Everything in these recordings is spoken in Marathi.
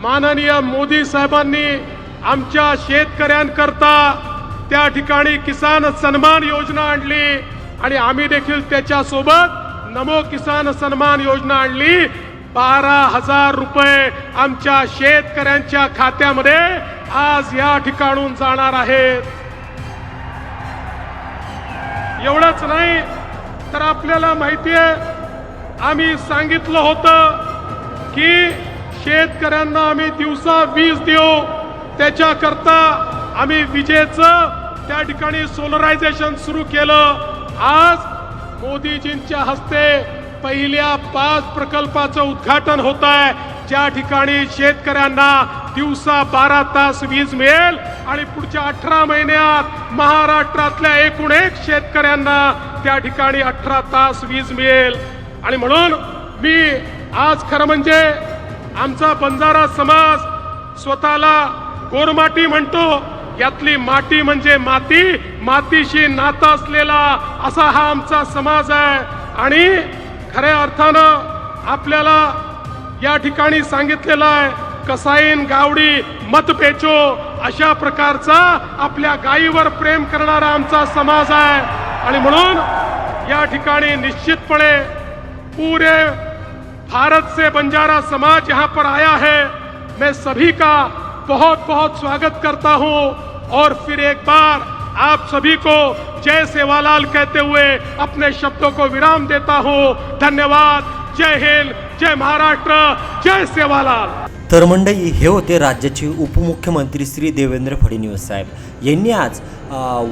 माननीय मोदी साहेबांनी आमच्या शेतकऱ्यांकरता त्या ठिकाणी किसान सन्मान योजना आणली आणि आम्ही देखील त्याच्यासोबत नमो किसान सन्मान योजना आणली. बारा हजार रुपये आमच्या शेतकऱ्यांच्या खात्यामध्ये आज या ठिकाणून जाणार आहेत. एवढंच नाही तर आपल्याला माहिती आहे आम्ही सांगितलं होतं की शेतकऱ्यांना आम्ही दिवसा वीज देऊ. त्याच्याकरता आम्ही विजेचं त्या ठिकाणी सोलरायझेशन सुरू केलं. आज मोदीजींच्या हस्ते पहिल्या पाच प्रकल्पाचं उद्घाटन होत आहे ज्या ठिकाणी शेतकऱ्यांना दिवसा बारा तास वीज मिळेल आणि पुढच्या अठरा महिन्यात महाराष्ट्रातल्या एकूण एक शेतकऱ्यांना त्या ठिकाणी अठरा तास वीज मिळेल. आणि म्हणून मी आज खरं म्हणजे आमचा बंजारा समाज स्वतःला गोरमाटी म्हणतो यातली माती म्हणजे माती मातीशी नातं असलेला असा हा आमचा समाज आहे. आणि खऱ्या अर्थानं आपल्याला या ठिकाणी सांगितलेलं आहे कसाईन गावडी मत पेचो अशा प्रकारचा आपल्या गायीवर प्रेम करणारा आमचा समाज आहे. आणि म्हणून या ठिकाणी निश्चितपणे पुरे भारत से बंजारा समाज यहाँ पर आया है। मैं सभी का बहुत बहुत स्वागत करता हूँ। और फिर एक बार आप सभी को जय सेवालाल कहते हुए अपने शब्दों को विराम देता हूँ। धन्यवाद। जय हिंद। जय महाराष्ट्र। जय सेवालाल। तर मंडळी हे होते राज्याचे उपमुख्यमंत्री श्री देवेंद्र फडणवीस साहेब. यांनी आज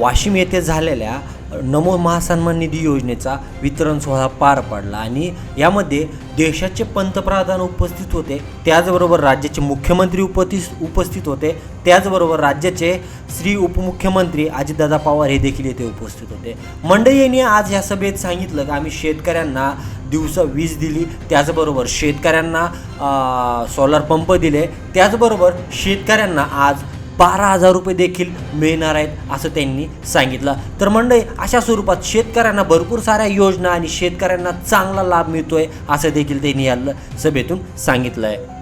वाशिम येथे झालेल्या नमो महासन्मान निधी योजनेचा वितरण सोहळा पार पडला आणि यामध्ये देशाचे पंतप्रधान उपस्थित होते त्याचबरोबर राज्याचे मुख्यमंत्री उपस्थित उपस्थित होते त्याचबरोबर राज्याचे श्री उपमुख्यमंत्री अजितदादा पवार हे देखील येथे उपस्थित होते. मंडळी यांनी आज या सभेत सांगितलं की आम्ही शेतकऱ्यांना दिवसा वीज दिली त्याचबरोबर शेतकऱ्यांना सोलर पंप दिले त्याचबरोबर शेतकऱ्यांना आज बारा हजार रुपये देखील मिळणार आहेत असं त्यांनी सांगितलं. तर मंडळी अशा स्वरूपात शेतकऱ्यांना भरपूर साऱ्या योजना आणि शेतकऱ्यांना चांगला लाभ मिळतोय असं देखील त्यांनी या सभेतून सांगितलं आहे